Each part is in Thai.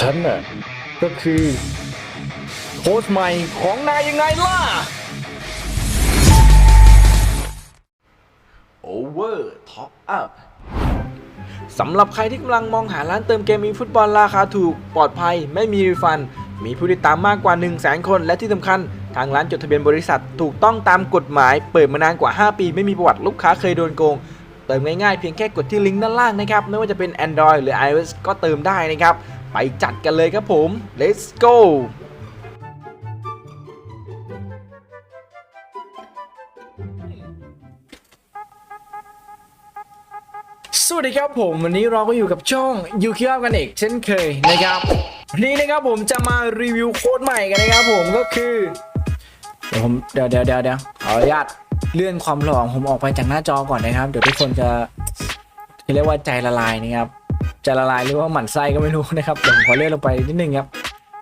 ฉันน่ะก็คือโค้ชใหม่ของนายยังไงล่ะ Over Top Up สำหรับใครที่กำลังมองหาร้านเติมเกมมีฟุตบอลราคาถูก ปลอดภัย ไม่มีรีฟัน มีผู้ติดตามมากกว่า 1 0 0 0 0แคน และที่สำคัญ ทางร้านจดทะเบียนบริษัท ถูกต้องตามกฎหมาย เปิดมานานกว่า 5 ปี ไม่มีประวัติลูกค้าเคยโดนโกง เติมง่ายๆ เพียงแค่กดที่ลิงก์ด้านล่างนะครับ ไม่ว่าจะเป็น Android หรือ iOS ก็เติมได้นะครับ ไปจัดกันเลยครับผม let's go สวัสดีครับผม วันนี้เราก็อยู่กับช่องยูคิวกันอีกเช่นเคยนะครับวันนี้นะครับผมจะมารีวิวโค้ดใหม่กันนะครับผมก็คือ เดี๋ยวผมเดี๋ยวเดี๋ยวเดี๋ยวเดี๋ยวขออนุญาตเลื่อนความหล่อของผมออกไปจากหน้าจอก่อนนะครับ เดี๋ยวทุกคนจะเรียกว่าใจละลายนะครับ ใจละลายหรือว่าหมั่นไส้ก็ไม่รู้นะครับเดี๋ยวผมขอเลื่อนลงไปนิดนึงครับ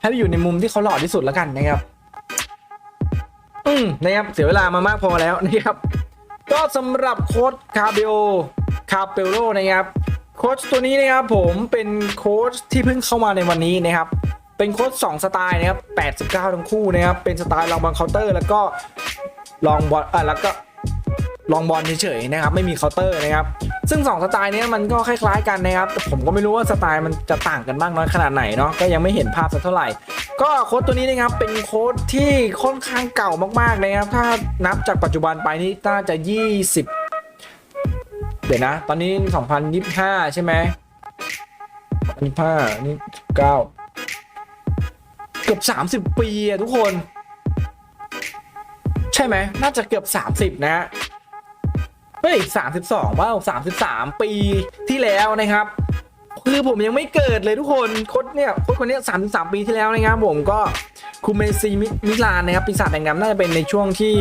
ให้ไปอยู่ในมุมที่เขาหล่อที่สุดแล้วกันนะครับ อืมนะครับเสียเวลามามากพอแล้วนะครับ ก็สำหรับโค้ดคาเบโอคาเปโลนะครับโค้ชตัวนี้นะครับผมเป็นโค้ชที่เพิ่งเข้ามาในวันนี้นะครับเป็นโค้ช2สไตล์นะครับ89 ทั้งคู่นะครับ เป็นสไตล์ลองบอลเคาน์เตอร์ แล้วก็ลองบอลอะแล้วก็ ลองบอลเฉยๆนะครับไม่มีเคาน์เตอร์นะครับซึ่ง 2 สไตล์นี้มันก็คล้ายๆกันนะครับแต่ผมก็ไม่รู้ว่าสไตล์มันจะต่างกันบ้างน้อยขนาดไหนเนาะก็ยังไม่เห็นภาพสักเท่าไหร่ ก็โค้ดตัวนี้นะครับเป็นโค้ดที่ค่อนข้างเก่ามากๆเลยครับถ้านับจากปัจจุบันไปนี่น่าจะ 20 เดี๋ยวนะ ตอนนี้ 2025 ใช่ไหม25นี่9เกือบ 30 ปีอะทุกคน ใช่ไหมน่าจะเกือบ 30 นะ ฮ้ย32ว้าว33ปีที่แล้วนะครับคือผมยังไม่เกิดเลยทุกคนโค้ดเนี่ยโค้ดคนนี้ย33ปีที่แล้วนะครับผมก็คุมเมซีมิมิลานนะครับปีศาจแห่งดำน่าจะเป็นในช่วงที่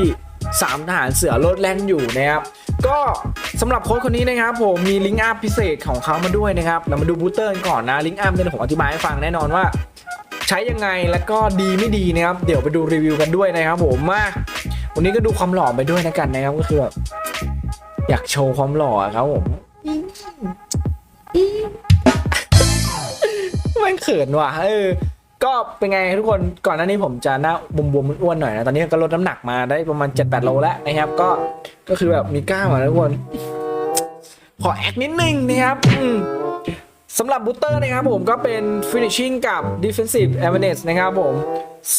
3ทหารเสือโลดแล่นอยู่นะครับก็สำหรับโค้ดคนนี้นะครับผมมีลิงก์อัพพิเศษของเขามาด้วยนะครับเรามาดูบูเตอร์กันก่อนนะลิงก์อัพเนี่ยผมอธิบายให้ฟังแน่นอนว่า ใช้ยังไงแล้วก็ดีไม่ดีนะครับเดี๋ยวไปดูรีวิวกันด้วยนะครับผมมาวันนี้ก็ดูความหล่อไปด้วยนะกันนะครับก็คือแบบ อยากโชว์ความหล่อครับผมม่งเขินว่ะเออก็เป็นไงทุกคนก่อนหน้านี้ผมจะหน้าบวมๆอ้วนๆหน่อยนะตอนนี้ก็ลดน้ำหนักมาได้ประมาณ 7-8 โลแล้วนะครับ ก็ก็คือแบบมีกล้ามอะทุกคน ขอแอคนิดนึงนะครับสำหรับบูสเตอร์นะครับผมก็เป็น finishing กับ defensive awareness นะครับผม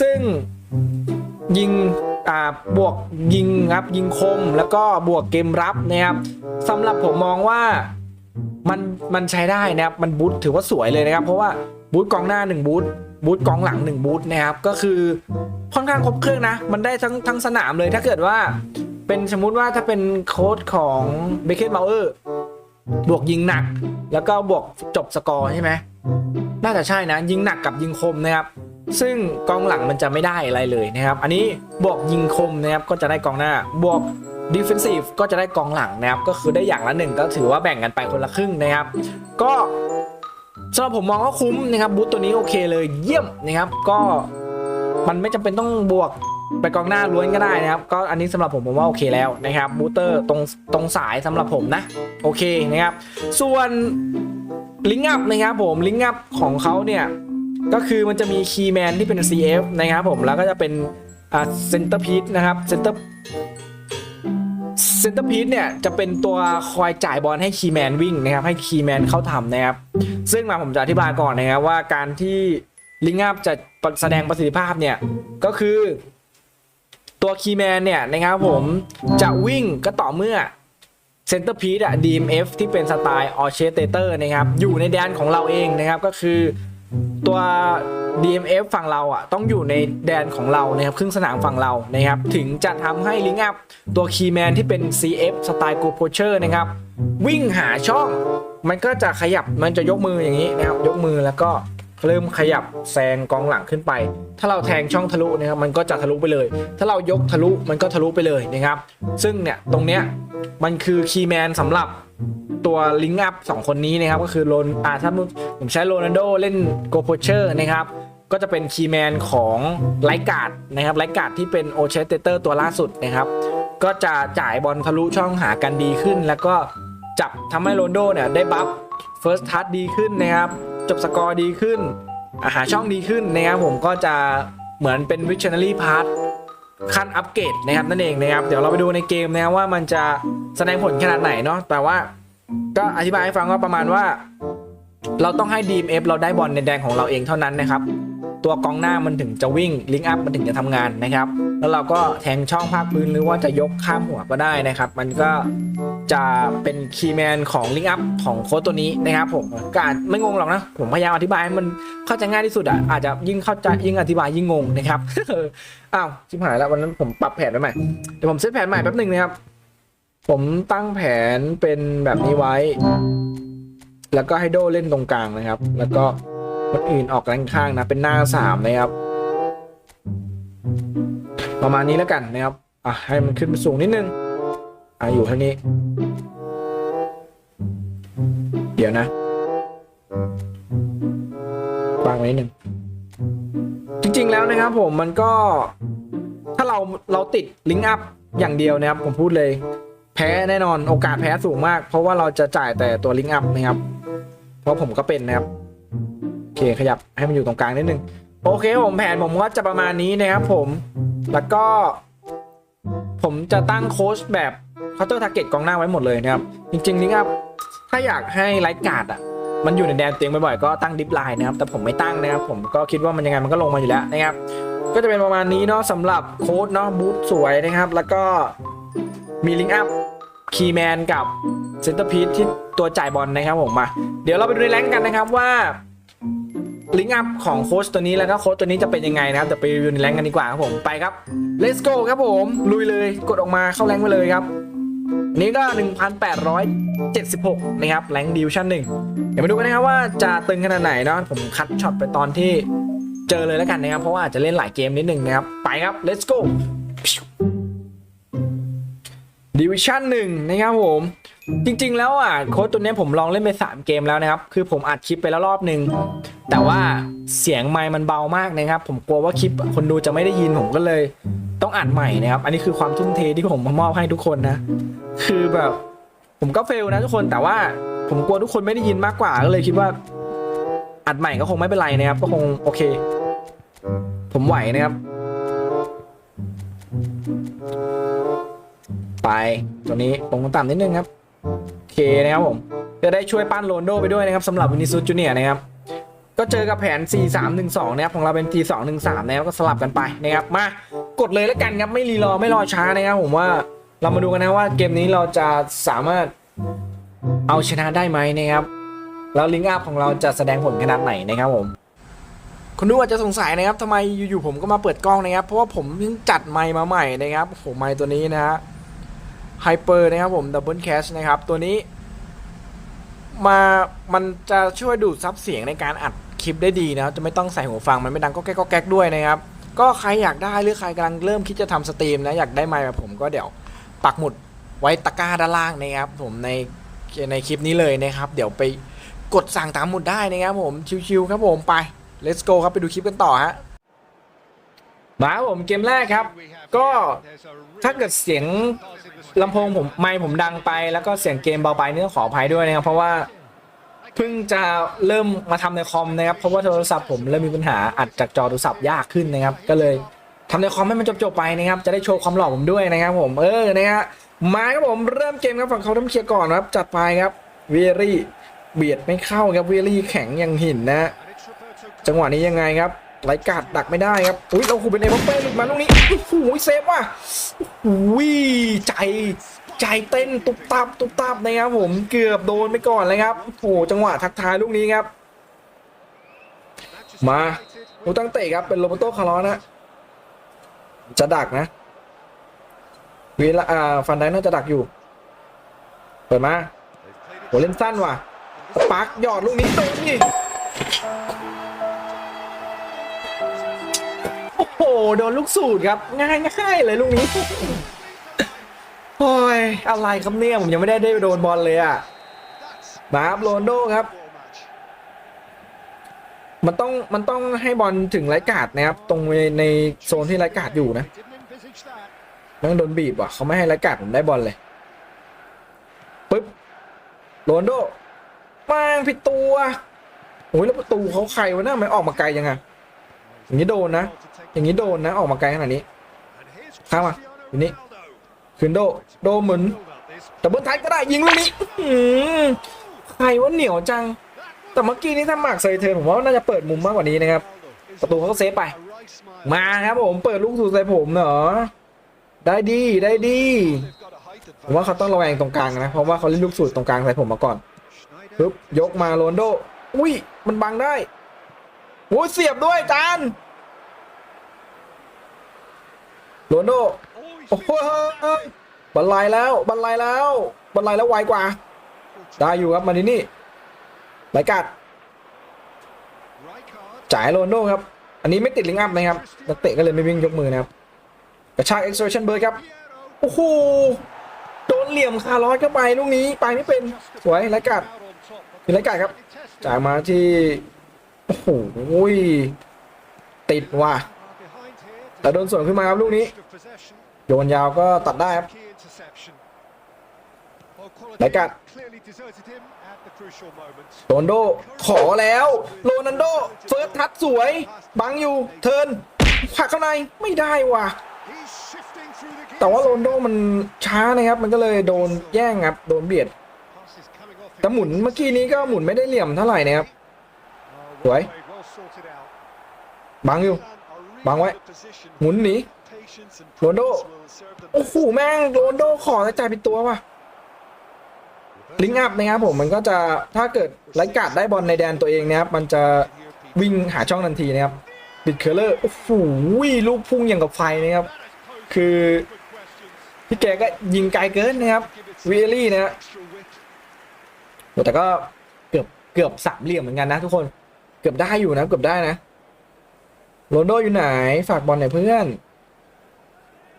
ซึ่งยิง อ่าบวกยิงครับยิงคมแล้วก็บวกเกมรับนะครับสำหรับผมมองว่ามันมันใช้ได้นะครับมันบูทถือว่าสวยเลยนะครับ เพราะว่าบูทกองหน้า1บูทบูทกองหลัง1บูทนะครับก็คือค่อนข้างครบเครื่องนะ มันได้ทั้งทั้งสนามเลยถ้าเกิดว่าเป็นสมมุติว่าถ้าเป็นโค้ดของเบคเกนเบลเออร์บวกยิงหนัก แล้วก็บวกจบสกอร์ใช่ไหมน่าจะใช่นะ ยิงหนักกับยิงคมนะครับ ซึ่งกองหลังมันจะไม่ได้อะไรเลยนะครับ อันนี้บวกยิงคมนะครับก็จะได้กองหน้าบวก defensive ก็จะได้กองหลังนะครับ ก็คือได้อย่างละหนึ่งก็ถือว่าแบ่งกันไปคนละครึ่งนะครับ ก็สำหรับผมมองว่าคุ้มนะครับบูตตัวนี้โอเคเลยเยี่ยมนะครับ ก็มันไม่จำเป็นต้องบวกไปกองหน้าล้วนก็ได้นะครับ ก็อันนี้สำหรับผมผมว่าโอเคแล้วนะครับบูเตอร์ตรงตรงสายสำหรับผมนะ โอเคนะครับ ส่วนลิงก์อัพนะครับผมลิงก์อัพของเขาเนี่ย ก็คือมันจะมีคีย์แมนที่เป็น CF นะครับผมแล้วก็จะเป็นอ่าเซนเตอร์พี e นะครับเซนเตอร์เซนเตอร์พี e เนี่ยจะเป็นตัวคอยจ่ายบอลให้คีแมนวิ่งนะครับ ให้คีแมนเข้าทำนะครับ ซึ่งมาผมจะอธิบายก่อนนะครับว่าการที่ลิงอัพจะแสดงประสิทธิภาพเนี่ย ก็คือตัวคีแมนเนี่ยนะครับผมจะวิ่งก็ต่อเมื่อเซนเตอร์พี e อะ DMF ที่เป็นสไตล์ออเชเตเตอร์นะครับ อยู่ในแดนของเราเองนะครับก็คือ ตัว DMF ฝั่งเราอะต้องอยู่ในแดนของเรานะครับครึ่งสนามฝั่งเรานะครับถึงจะทำให้ลิงอัพตัวคีแมนที่เป็น CF สไตล์โกโพเชอร์นะครับวิ่งหาช่อง มันก็จะขยับมันจะยกมืออย่างนี้นะครับยกมือแล้วก็ เริ่มขยับแซงกองหลังขึ้นไป ถ้าเราแทงช่องทะลุนะครับมันก็จะทะลุไปเลย ถ้าเรายกทะลุมันก็ทะลุไปเลยนะครับ ซึ่งเนี่ยตรงเนี้ยมันคือคีย์แมนสำหรับตัวลิงก์อัพสองคนนี้นะครับ ก็คือโรนอ่าถ้าผมใช้โรนัลโดเล่นโกโพเชอร์นะครับก็จะเป็นคีย์แมนของไลการ์ดนะครับไลการ์ดที่เป็นโอเชสเตเตอร์ตัวล่าสุดนะครับ ก็จะจ่ายบอลทะลุช่องหากันดีขึ้น แล้วก็จับทำให้โรนโดเนี่ยได้บัฟเฟิร์สทัชดีขึ้นนะครับ จบสกอร์ดีขึ้น อาหาช่องดีขึ้นนะครับผมก็จะเหมือนเป็นวิชเนอรี่พาร์ทขั้นอัปเกรดนะครับนั่นเองนะครับ เดี๋ยวเราไปดูในเกมนะครับว่ามันจะแสดงผลขนาดไหนเนาะแต่ว่าก็อธิบายให้ฟังว่าประมาณว่า เราต้องให้ DMF เราได้บอลในแดงของเราเองเท่านั้นนะครับ ตัวกองหน้ามันถึงจะวิ่งลิงก์อัพมันถึงจะทำงานนะครับ แล้วเราก็แทงช่องภาคพื้นหรือว่าจะยกข้ามหัวก็ได้นะครับ มันก็จะเป็นคีย์แมนของลิงก์อัพของโค้ดตัวนี้นะครับผมก็อาจไม่งงหรอกนะ ผมพยายามอธิบายให้มันเข้าใจง่ายที่สุดอะอาจจะยิ่งเข้าใจยิ่งอธิบายยิ่งงงนะครับอ้าวชิบหายแล้ววันนั้นผมปรับแผนไว้ใหม่เดี๋ยวผมเซตแผนใหม่แป๊บหนึ่งนะครับผมตั้งแผนเป็นแบบนี้ไว้ แล้วก็ให้โดเล่นตรงกลางนะครับ แล้วก็ คนอื่นออกด้านข้างนะ เป็นหน้าสามนะครับ ประมาณนี้แล้วกันนะครับ อะให้มันขึ้นไปสูงนิดนึง อะอยู่เท่านี้ เดี๋ยวนะวางไว้นิดนึงจริงๆแล้วนะครับผมมันก็ ถ้าเราเราติดลิงก์อัพอย่างเดียวนะครับ ผมพูดเลยแพ้แน่นอนโอกาสแพ้สูงมาก เพราะว่าเราจะจ่ายแต่ตัวลิงก์อัพนะครับ เพราะผมก็เป็นนะครับ เคขยับให้มันอยู่ตรงกลางนิดนึงโอเคผมแผนผมก็จะประมาณนี้นะครับผมแล้วก็ ผมจะตั้งโค้ชแบบเคาน์เตอร์ทาร์เก็ตกองหน้าไว้หมดเลยนะครับ จริงๆลิงก์อัพถ้าอยากให้ไลท์การ์ดอะมันอยู่ในแดนเตียงบ่อยๆก็ตั้งดิฟไลน์นะครับแต่ผมไม่ตั้งนะครับ ผมก็คิดว่ามันยังไงมันก็ลงมาอยู่แล้วนะครับ ก็จะเป็นประมาณนี้เนาะสำหรับโค้ดเนาะบูทสวยนะครับ แล้วก็มีลิงก์อัพคีแมนกับเซนเตอร์พีทที่ตัวจ่ายบอลนะครับผมมา เดี๋ยวเราไปดูในแรงกันนะครับว่า ลิงก์อัพของโค้ชตัวนี้แล้วก็โค้ชตัวนี้จะเป็นยังไงนะครับเดี๋ยวไปรีวิวในแรงกันดีกว่าครับผมไปครับ let's go ครับผมลุยเลยกดออกมาเข้าแรงไปเลยครับอันนี้ก็ 1,876 นะครับ แรงดิวชั่นหนึ่งเดี๋ยวมาดูกันนะครับว่าจะตึงขนาดไหนเนาะผมคัดช็อตไปตอนที่เจอเลยแล้วกันนะครับ เพราะว่าอาจจะเล่นหลายเกมนิดนึงนะครับ ไปครับ let's go ดิวิชั่นหนึ่งนะครับผม จริงๆแล้วอะโค้ดตัวนี้ผมลองเล่นไป 3 เกมแล้วนะครับ คือผมอัดคลิปไปแล้วรอบหนึ่งแต่ว่าเสียงไมค์มันเบามากนะครับ ผมกลัวว่าคลิปคนดูจะไม่ได้ยินผมก็เลย ต้องอัดใหม่นะครับ อันนี้คือความทุ่มเทที่ผมมามอบให้ทุกคนนะ คือแบบ ผมก็เฟลนะทุกคนแต่ว่าผมกลัวทุกคนไม่ได้ยินมากกว่าก็เลยคิดว่า อัดใหม่ก็คงไม่เป็นไรนะครับ ก็คงโอเค ผมไหวนะครับ ไปตัวนี้ลงต่ำนิดนึงครับโอเคนะครับผมจะได้ช่วยปั้นโรนโดไปด้วยนะครับสำหรับวินิซูจูเนียนะครับก็เจอกับแผน 4 3 1 2 นะครับ ของเราเป็น 4 2 1 3 นะครับ ก็สลับกันไปนะครับ มากดเลยแล้วกันครับ ไม่รีรอ ไม่รอช้านะครับผมว่าเรามาดูกันนะว่าเกมนี้เราจะสามารถเอาชนะได้ไหมนะครับ แล้วลิงก์อัพของเราจะแสดงผลขนาดไหนนะครับผมคุณดูอาจจะสงสัยนะครับทำไมอยู่ๆผมก็มาเปิดกล้องนะครับ เพราะว่าผมเพิ่งจัดไมค์มาใหม่นะครับโอ้โหไมค์ตัวนี้นะฮะ ไฮเปอร์นะครับผมดับเบิลแคชนะครับ ตัวนี้ มามันจะช่วยดูดซับเสียงในการอัดคลิปได้ดีนะจะไม่ต้องใส่หูฟังมันไม่ดังก็แก๊กก็แก๊กด้วยนะครับ ก็ใครอยากได้หรือใครกำลังเริ่มคิดจะทำสตรีมนะอยากได้ไมค์แบบผมก็เดี๋ยวปักหมุดไว้ตะกร้าด้านล่างนะครับ ผมในในคลิปนี้เลยนะครับ เดี๋ยวไปกดสั่งตามหมุดได้นะครับผมชิวๆครับผมไป let's go ครับไปดูคลิปกันต่อฮะ มาครับผมเกมแรกครับ ก็ถ้าเกิดเสียงลำโพงผมไมค์ผมดังไป แล้วก็เสียงเกมเบาไปนี่ต้องขออภัยด้วยนะครับ เพราะว่าเพิ่งจะเริ่มมาทำในคอมนะครับเพราะว่าโทรศัพท์ผมเริ่มมีปัญหาอัดจากจอโทรศัพท์ยากขึ้นนะครับ ก็เลยทำในคอมให้มันจบๆไปนะครับ จะได้โชว์ความหล่อผมด้วยนะครับ ผมเออนะฮะมาครับผมเริ่มเกมครับฝั่งเขาต้องเคลียร์ก่อนครับจัดไปครับเวรี่เบียดไม่เข้าครับเวรี่แข็งอย่างหินนะ จังหวะนี้ยังไงครับ ไหลกาดดักไม่ได้ครับอุ้ยเราคูเป็นเอเวอร์เป้หลุดมาลูกนี้โอ้โหเซฟว่ะอุ้ยใจใจเต้นตุบตับตุบตับนะครับผมเกือบโดนไปก่อนเลยครับโอ้โหจังหวะทักทายลูกนี้ครับ มาลูกตั้งเตะครับเป็นโรเบโตคาร์ลอนะ จะดักนะเวลาอ่าฟันไดน่าจะดักอยู่ เปิดมาโหเล่นสั้นว่ะสปาร์กหยอดลูกนี้โดนนี่ โอ้โหโดนลูกสูตรครับ ง่ายง่ายเลยลูกนี้โอ้ยอะไรครับเนี่ยผมยังไม่ได้ได้โดนบอลเลยอะมาครับโรนโดครับ มันต้องมันต้องให้บอลถึงไรกาดนะครับ ตรงในในโซนที่ไรกาดอยู่นะต้องโดนบีบว่ะเขาไม่ให้ไรกาดผมได้บอลเลยปึ๊บโรนโดมางผิดตัวโอ้ยแล้วประตูเขาใครวะน่ามันออกมาไกลยังไง อย่างนี้โดนนะ อย่างนี้โดนนะ ออกมาไกลขนาดนี้ ข้ามมาอยู่นี่คืนโด โดเหมือนดับเบิลไทยก็ได้ยิงลูกนี้ใครว่าเหนียวจัง แต่เมื่อกี้นี้ถ้าหมากใส่เทิร์ผมว่าน่าจะเปิดมุมมากกว่านี้นะครับ ประตูเขาก็เซฟไป มาครับผมเปิดลูกสู่ใส่ผมเหรอ ได้ดีได้ดีผมว่าเขาต้องระแวงตรงกลางนะ เพราะว่าเขาเล่นลูกสูตรตรงกลางใส่ผมมาก่อนปึ๊บยกมาโรนโด อุ้ยมันบังได้ โอ้ยเสียบด้วยจานโรนลโดโอ้โหบรรลัยแล้วบรรลัยแล้วบรรลัยแล้วไวกว่า ได้อยู่ครับมาดินี่ไรกัดจ่ายให้โรนลโดครับ อันนี้ไม่ติดลิงก์อัพนะครับนักเตะก็เลยไม่วิ่งยกมือนะครับกระชาก extraction bird ครับโอ้โหโดนเหลี่ยมคาร์ลอสเข้าไปลูกนี้ไปไม่เป็นสวยไรกัดมีไรกัดครับจ่ายมาที่ โอ้โหติดว่ะแต่โดนสวนขึ้นมาครับลูกนี้ โยนยาวก็ตัดได้ครับรายการโรนโด ขอแล้ว โรนันโด เฟิร์สทัชสวย บังอยู่ เทิร์นผักเข้าใน ไม่ได้ว่ะ แต่ว่าโรนโดมันช้านะครับ มันก็เลยโดนแย่งครับ โดนเบียด แต่หมุนเมื่อกี้นี้ก็หมุนไม่ได้เหลี่ยมเท่าไหร่นะครับ สวย บังอยู่ บังไว้ หมุนหนีโรนโด โอ้โห แม่งโรนโดขอแต่จ่ายเป็นตัวว่ะ ลิงก์อัพนะครับผม มันก็จะ ถ้าเกิดไลกาดได้บอลในแดนตัวเองนะครับ มันจะวิ่งหาช่องทันทีนะครับ บิดเคอร์เลอร์ โอ้โห ลูกพุ่งอย่างกับไฟนะครับ คือพี่แกก็ยิงไกลเกินนะครับวีเอลี่นะฮะแต่ก็เกือบเกือบสามเหลี่ยมเหมือนกันนะทุกคน กือบได้อยู่นะ เกือบได้นะโรนโดอยู่ไหน ฝากบอลหน่อยเพื่อน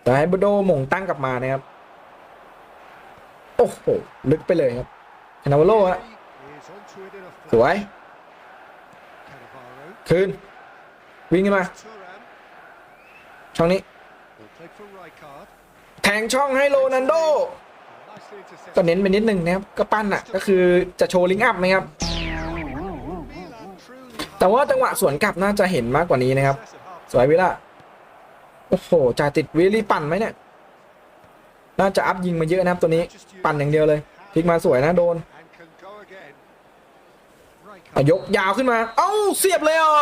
แต่ให้บโดหม่งตั้งกลับมานะครับ โอ้โห ลึกไปเลยครับคานาวาโลฮะสวย คืน วิ่งขึ้นมา ช่องนี้ แทงช่องให้โรนันโดก็เน้นไปนิดนึงนะครับ ก็ปั้นอะ ก็คือจะโชว์ลิงก์อัพนะครับ แต่ว่าจังหวะสวนกลับน่าจะเห็นมากกว่านี้นะครับ สวยวิล่าโอ้โหจ่าติดวิลลี่ปั่นไหมเนี่ย น่าจะอัพยิงมาเยอะนะครับตัวนี้ ปั่นอย่างเดียวเลยพลิกมาสวยนะโดนยกยาวขึ้นมา เอ้าเสียบเลยอะ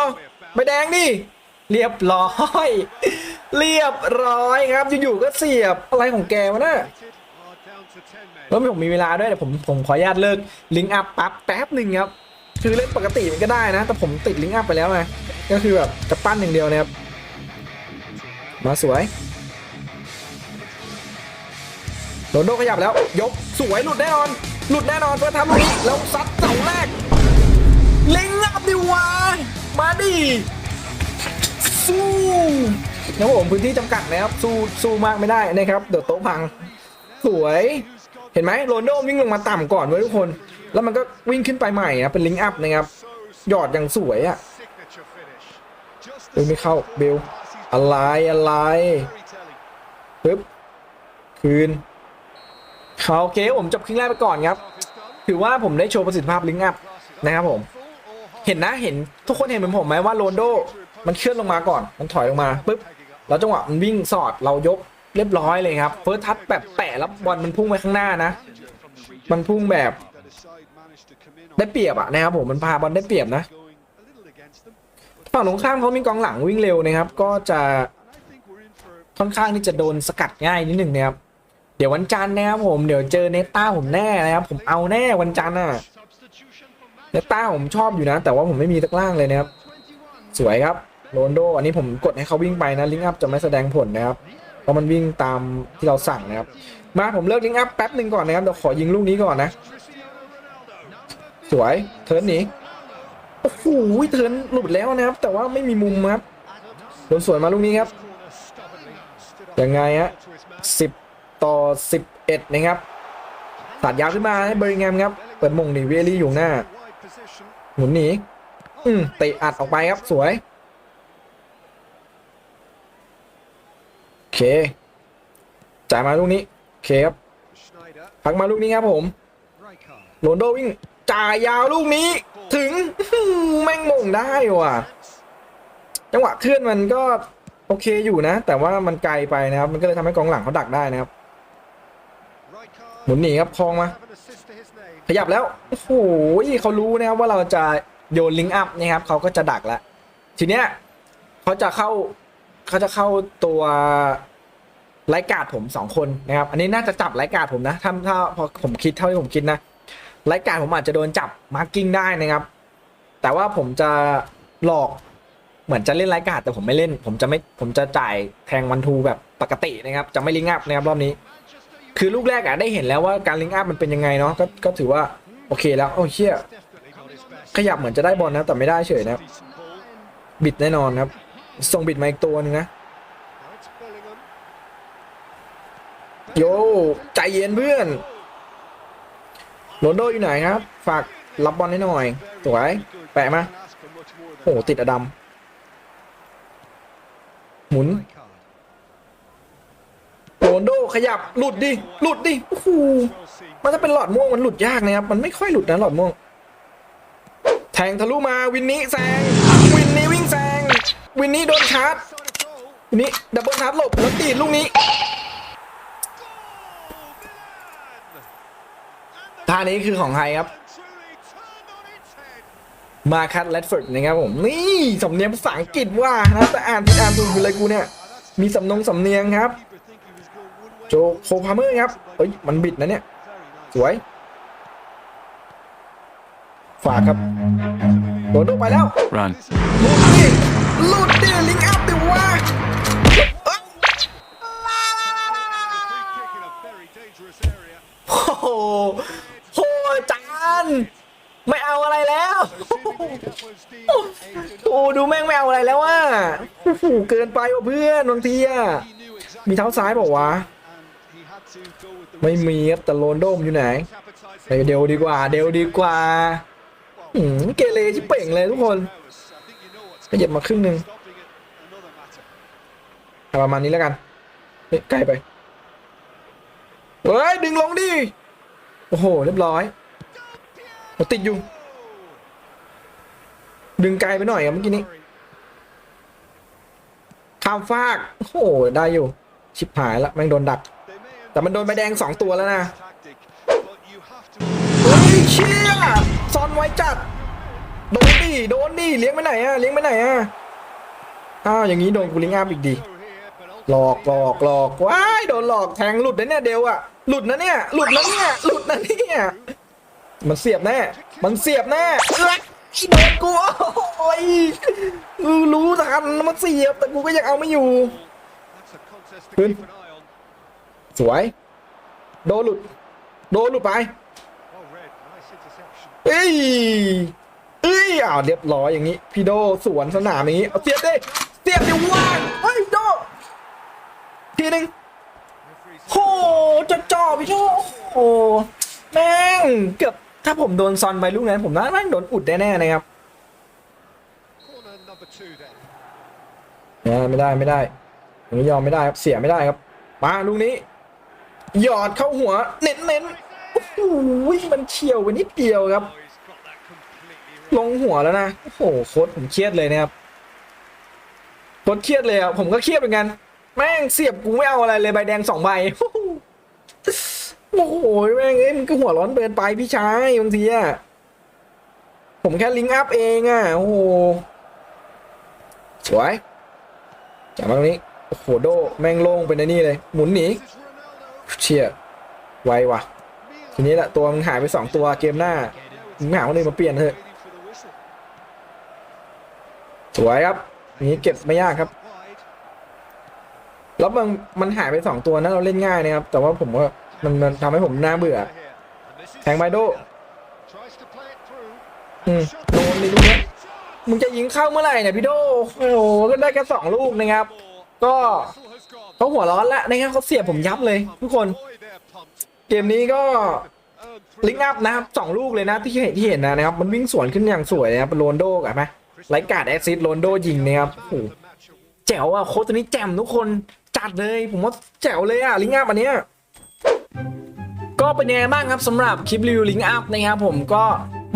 ใบแดงดิเรียบร้อย เรียบร้อยครับอยู่ๆก็เสียบอะไรของแกวะน่ะแล้วผมมีเวลาด้วยเดี๋ยวผมผมขออนุญาตเลิกลิงก์อัพปั๊บแป๊บหนึ่งครับ คือเล่นปกติมันก็ได้นะ แต่ผมติดลิงก์อัพไปแล้วไงก็คือแบบจะปั้นอย่างเดียวนะครับ มาสวยโรนโดขยับแล้ว ยกสวยหลุดแน่นอน หลุดแน่นอนเพื่อทำลูกนี้แล้วซัดเสาแรก ลิงอัพดิวะมาดิสู้นะผมพื้นที่จำกัดนะครับ สู้สู้มากไม่ได้นะครับ เดี๋ยวโต๊ะพัง สวย เห็นไหมโรนโดวิ่งลงมาต่ำก่อนเว้ยทุกคน แล้วมันก็วิ่งขึ้นไปใหม่นะเป็นลิงอัพนะครับ หยอดอย่างสวยอะ่ะเฮ้ยไม่เข้าเบลอะไรอะไรปึ๊บคืนโอเคผมจบครึ่งแรกไปก่อนครับ ถือว่าผมได้โชว์ประสิทธิภาพลิงก์อัพนะครับผม เห็นนะเห็นทุกคนเห็นเหมือนผมไหมว่าโรนโด มันเคลื่อนลงมาก่อน มันถอยลงมาปุ๊บแล้วจังหวะมันวิ่งสอดเรายกเรียบร้อยเลยครับเฟิร์สทัชแบบแตะแล้วบอลมันพุ่งไปข้างหน้านะ มันพุ่งแบบ ได้เปรียบอะนะครับผมมันพาบอลได้เปรียบนะฝั่งตรงข้ามเขามีกองหลังวิ่งเร็วนะครับ ก็จะค่อนข้างที่จะโดนสกัดง่ายนิดหนึ่งนะครับเดี๋ยววันจันทร์นะครับผมเดี๋ยวเจอเนต้าผมแน่นะครับผมเอาแน่วันจันทร์น่ะเนต้าผมชอบอยู่นะ แต่ว่าผมไม่มีตักล่างเลยนะครับ สวยครับโรนโดอันนี้ผมกดให้เขาวิ่งไปนะลิงก์อัพจะไม่แสดงผลนะครับเพราะมันวิ่งตามที่เราสั่งนะครับ มาผมเลิกลิงก์อัพแป๊บหนึ่งก่อนนะครับเดี๋ยวขอยิงลูกนี้ก่อนนะ สวยเทิร์นหนีโอ้โหเทิร์นหลุดแล้วนะครับ แต่ว่าไม่มีมุมครับโดนสวนมาลูกนี้ครับยังไงฮะสิบต่อ11นะครับตัดยาวขึ้นมาให้เบริงแฮมครับเปิดมงหนีเวลี่อยู่หน้าหมุนหนีอืมเตะอัดออกไปครับสวยโอเค จ่ายมาลูกนี้โอเคครับพักมาลูกนี้ครับผมโรนโดวิ่ง จ่ายยาวลูกนี้ ถึงแม่งมงได้ว่ะ จังหวะเคลื่อนมันก็โอเคอยู่นะ แต่ว่ามันไกลไปนะครับ มันก็เลยทำให้กองหลังเขาดักได้นะครับ หมุนหนีครับคลองมา ขยับแล้ว โอ้โหเขารู้นะครับว่าเราจะโยนลิงก์อัพนะครับเขาก็จะดักแล้วทีเนี้ยเขาจะเข้าเขาจะเข้าตัวไลกาดผมสองคนนะครับ อันนี้น่าจะจับไลกาดผมนะถ้าถ้าพอผมคิดเท่าที่ผมคิดนะ ไลฟ์การผมอาจจะโดนจับมาร์กิ้งได้นะครับ แต่ว่าผมจะหลอกเหมือนจะเล่นไลฟ์การแต่ผมไม่เล่น ผมจะไม่ผมจะจ่ายแทงวันทูแบบปกตินะครับ จะไม่ลิงก์อัพนะครับรอบนี้ คือลูกแรกอะได้เห็นแล้วว่าการลิงก์อัพมันเป็นยังไงเนาะก็ก็ถือว่าโอเคแล้วโอ้เชี่ยขยับเหมือนจะได้บอลนะแต่ไม่ได้เฉยนะครับ บิดแน่นอนครับ ส่งบิดมาอีกตัวหนึงนะโยใจเย็นเพื่อน โรนโดอยู่ไหนครับ ฝากรับบอลให้หน่อยสวยแปะมาโอ้โหติดอดัมหมุนโรนโดขยับหลุดดิหลุดดิโอ้โหมันถ้าเป็นหลอดม่วงมันหลุดยากนะครับมันไม่ค่อยหลุดนะหลอดม่วง แทงทะลุมาวินนี้แซงวินนี้วิ่งแซงวินนี้โดนชาร์จวินนี้ดับเบิลชาร์จหลบแล้วตีลูกนี้ ท่านี้คือของใครครับ มาคัตเลดฟอร์ดนะครับผมนี่สำเนียงภาษาอังกฤษว่านะแต่อ่านผิดอ่านถูกอยู่เลยกูเนี่ย มีสำนงสำเนียงครับ โจโคพาเมอร์ครับเอ้ยมันบิดนะเนี่ย สวย ฝากครับโดนลงไปแล้ว Run. หลุด ไม่เอาอะไรแล้วโอ้ดูแม่งไม่เอาอะไรแล้วว่าเกินไปว่ะเพื่อนบางทีอะมีเท้าซ้ายบอกว่าวะไม่มีครับแต่โรนโดมอยู่ไหนไปเดวดีกว่า เดวดีกว่าหืมเกเรชิเป่งเลยทุกคนขยับมาครึ่งหนึ่งประมาณนี้แล้วกันเฮ้ยใกล้ไปเฮ้ยดึงลงดิโอ้โห เรียบร้อย โอ้ติดอยู่ ดึงไกลไปหน่อยครับเมื่อกี้นี้ ข้ามฟากโอ้โหได้อยู่ ชิบหายละแม่งโดนดัก แต่มันโดนใบแดงสองตัวแล้วนะเฮ้ยเชี่ยซ่อนไว้จัด โดนดิโดนดิเลี้ยงไปไหนอะเลี้ยงไปไหนอะอ้าวอย่างนี้โดนกูเลิงอัพอีกดิหลอกหลอกหลอกว้ายโดนหลอกแทงหลุดนะเนี่ยเดวอะหลุดนะเนี่ยหลุดนะเนี่ยหลุดนะเนี่ย มันเสียบแน่ มันเสียบแน่เอ้ยโดนกูโอ้ยรู้ทันมันเสียบ แต่กูก็ยังเอาไม่อยู่ขึ้นสวย โดนหลุด โดนหลุดไปเอ้ยเอ้ยอ้าวเรียบร้อยอย่างนี้ พี่โดสวนสนามอย่างนี้ เอาเสียบดิ เสียบดิว่างเฮ้ยโดทีหนึ่งโหจะจ่อพี่โดโอ้แม่งเกือบ ถ้าผมโดนซอนไปลูกนั้น ผมน่าแม่งโดนอุดแน่ๆนะครับนี่ไม่ได้ไม่ได้อย่างนี้ยอมไม่ได้ครับเสียไม่ได้ครับ มาลูกนี้ หยอดเข้าหัว เน้นเน้นๆโอ้โหมันเฉียวไปนิดเดียวครับ ลงหัวแล้วนะโอ้โหโค้ดผมเครียดเลยนะครับโค้ดเครียดเลยอะผมก็เครียดเหมือนกัน แม่งเสียบกูไม่เอาอะไรเลยใบแดงสองใบ โอ้โหแม่งเอ้ยมันก็หัวร้อนเกินไปพี่ชายบางทีอะผมแค่ลิงก์อัพเองอะโอ้โหสวยจับาตรงนี้โอ้โหโดแม่งโล่งเป็นนี่เลย หมุนหนีเชี่ยไวว่ะ ทีนี้แหละตัวมันหายไปสองตัวเกมหน้ามึงหาคนอื่นมาเปลี่ยนเถอะสวยครับอย่างนี้เก็บไม่ยากครับ แล้วมันมันหายไปสองตัวนะเราเล่นง่ายนะครับ แต่ว่าผมว่า มันมันทำให้ผมน่าเบื่อแทงไมโดอืมโดนเลยลูกนี้มึงจะยิงเข้าเมื่อไหร่เนี่ยพี่โดโอ้โหก็ได้แค่สองลูกนะครับ ก็เขาหัวร้อนแล้วนะครับเขาเสียบผมยับเลยทุกคน เกมนี้ก็ลิงก์อัพนะครับสองลูกเลยนะที่เห็นที่เห็นนะครับ มันวิ่งสวนขึ้นอย่างสวยนะครับเป็นโรนโดกับไหมไลกาดแอซิดโรนโดยิงนะครับโอ้โหแจ๋วอะโค้ชตัวนี้แจ่มทุกคนจัดเลย ผมว่าแจ๋วเลยอะลิงก์อัพอันเนี้ย ก็เป็นยังไงบ้างครับสำหรับคลิปรีวิวลิงก์อัพนะครับผมก็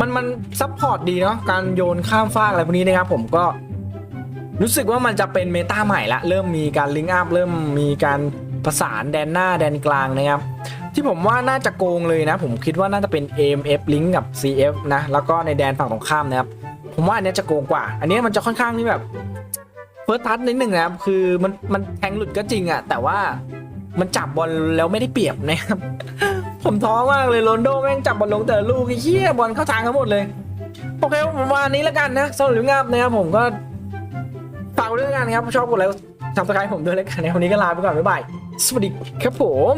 มันมันซัพพอร์ตดีเนาะการโยนข้ามฟากอะไรพวกนี้นะครับผมก็รู้สึกว่ามันจะเป็นเมตาใหม่ละเริ่มมีการลิงก์อัพเริ่มมีการประสานแดนหน้าแดนกลางนะครับ ที่ผมว่าน่าจะโกงเลยนะ ผมคิดว่าน่าจะเป็น AMF ลิงก์กับ CF นะแล้วก็ในแดนฝั่งตรงข้ามนะครับ ผมว่าอันนี้จะโกงกว่า อันนี้มันจะค่อนข้างที่แบบเฟิร์สทัชนิดหนึ่งนะครับคือมันมันแทงหลุดก็จริงอะแต่ว่า มันจับบอลแล้วไม่ได้เปรียบนะครับ ผมท้อมากเลยโรนโดแม่งจับบอลลงแต่ลูกไอ้เหี้ยบอลเข้าทางทั้งหมดเลยโอเคผมว่าอันนี้แล้วกันนะสำหรับงานนะครับผมก็ฝากไว้ด้วยกันนะครับชอบกดไลค์ซับสไครต์ผมด้วยแล้วกันในวันนี้ก็ลาไปก่อนบ๊ายบายสวัสดีครับผม